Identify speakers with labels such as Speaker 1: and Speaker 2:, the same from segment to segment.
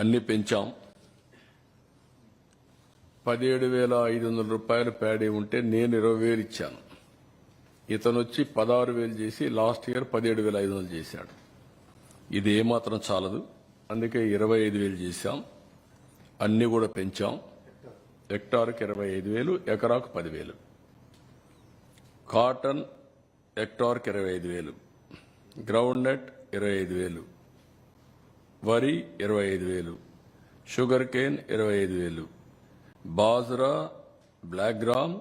Speaker 1: అన్ని పెంచాం. పదిహేడు వేల ఐదు వందల రూపాయలు ప్యాడీ ఉంటే నేను ఇరవై వేలు ఇచ్చాను. ఇతను వచ్చి పదహారు వేలు చేసి లాస్ట్ ఇయర్ పదిహేడు వేల ఐదు వందలు చేశాడు. ఇది ఏమాత్రం చాలదు. అందుకే ఇరవై ఐదు వేలు చేశాం. అన్ని కూడా పెంచాం. హెక్టార్కి ఇరవై ఐదు వేలు ఎకరాకు పదివేలు. కాటన్ హెక్టార్కి ఇరవై ఐదు వేలు. గ్రౌండ్ నెట్ ఇరవై ఐదు వేలు. వరి ఇరవై ఐదు వేలు షుగర్ కేన్ ఇరవై ఐదు వేలు bajra black gram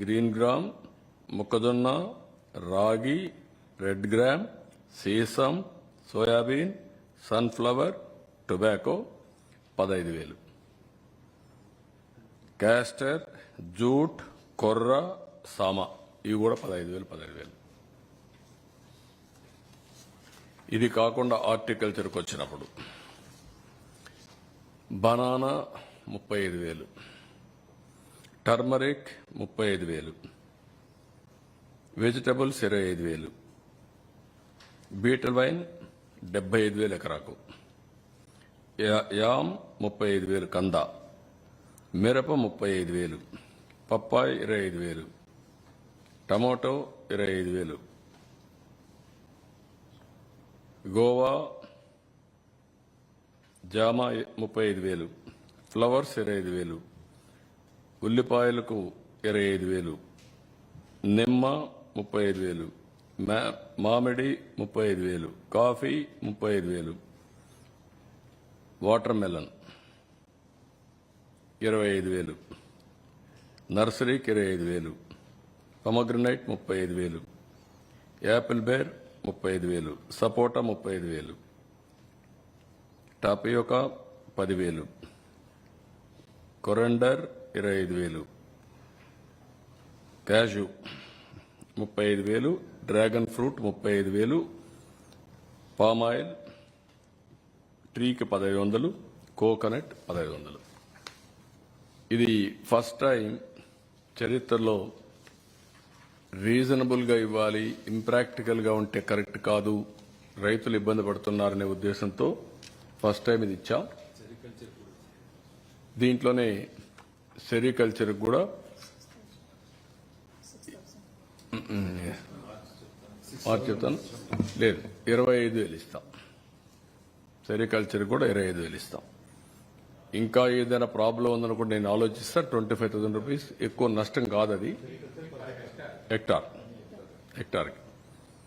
Speaker 1: green gram మొక్కజొన్న రాగి రెడ్ గ్రామ్ సీసం సోయాబీన్ సన్ఫ్లవర్ టొబాకో పదహైదు వేలు. క్యాస్టర్ జూట్ కొర్ర సామ ఇవి కూడా పదహైదు వేలు పదహైదు వేలు. ఇది కాకుండా హార్టికల్చర్కి వచ్చినప్పుడు బనానా ముప్పై ఐదు వేలు. టర్మరిక్ ముప్పై ఐదు వేలు. వెజిటబుల్స్ ఇరవై ఐదు వేలు. బీటల్ వైన్ డెబ్బై ఐదు వేలు ఎకరాకు. యా- యామ్ ముప్పై ఐదు వేలు కంద. మిరప ముప్పై ఐదు వేలు. పప్పాయి ఇరవై ఐదు వేలు. టమోటో ఇరవై ఐదు వేలు. గోవా జామ ముప్పై ఐదు వేలు ఫ్లవర్స్ ఇరవై ఐదు వేలు ఉల్లిపాయలకు ఇరవై ఐదు వేలు నిమ్మ ముప్పై ఐదు వేలు మా- మామిడి ముప్పై ఐదు వేలు కాఫీ ముప్పై ఐదు వేలు వాటర్ మెలన్ ఇరవై ఐదు వేలు నర్సరీకి ఇరవై ఐదు వేలు పొమగ్రనైట్ ముప్పై ఐదు వేలు యాపిల్ బేర్ ముప్పై ఐదు వేలు. సపోటా ముప్పై ఐదు వేలు. టాపియోకా పదివేలు. కొరండర్ ఇరవై ఐదు వేలు. క్యాషు ముప్పై ఐదు వేలు. డ్రాగన్ ఫ్రూట్ ముప్పై ఐదు వేలు. పామాయిల్ ట్రీకి పదహైదు వందలు. కోకోనట్ పదహైదు వందలు. ఇది ఫస్ట్ టైం చరిత్రలో రీజనబుల్గా ఇవ్వాలి ఇంప్రాక్టికల్గా ఉంటే కరెక్ట్ కాదు రైతులు ఇబ్బంది పడుతున్నారనే ఉద్దేశంతో ఫస్ట్ టైం ఇది ఇచ్చాం. దీంట్లోనే సెరికల్చర్ కూడా మార్చి చెప్తాను లేదు ఇరవై ఐదు వేలు ఇస్తాం. సెరికల్చర్ కూడా ఇరవై ఐదు వేలు ఇస్తాం. ఇంకా ఏదైనా ప్రాబ్లం ఉందనుకుంటే నేను ఆలోచిస్తా ట్వంటీ ఫైవ్ థౌసండ్ రూపీస్ ఎక్కువ నష్టం కాదు అది హెక్టార్ హెక్టార్కి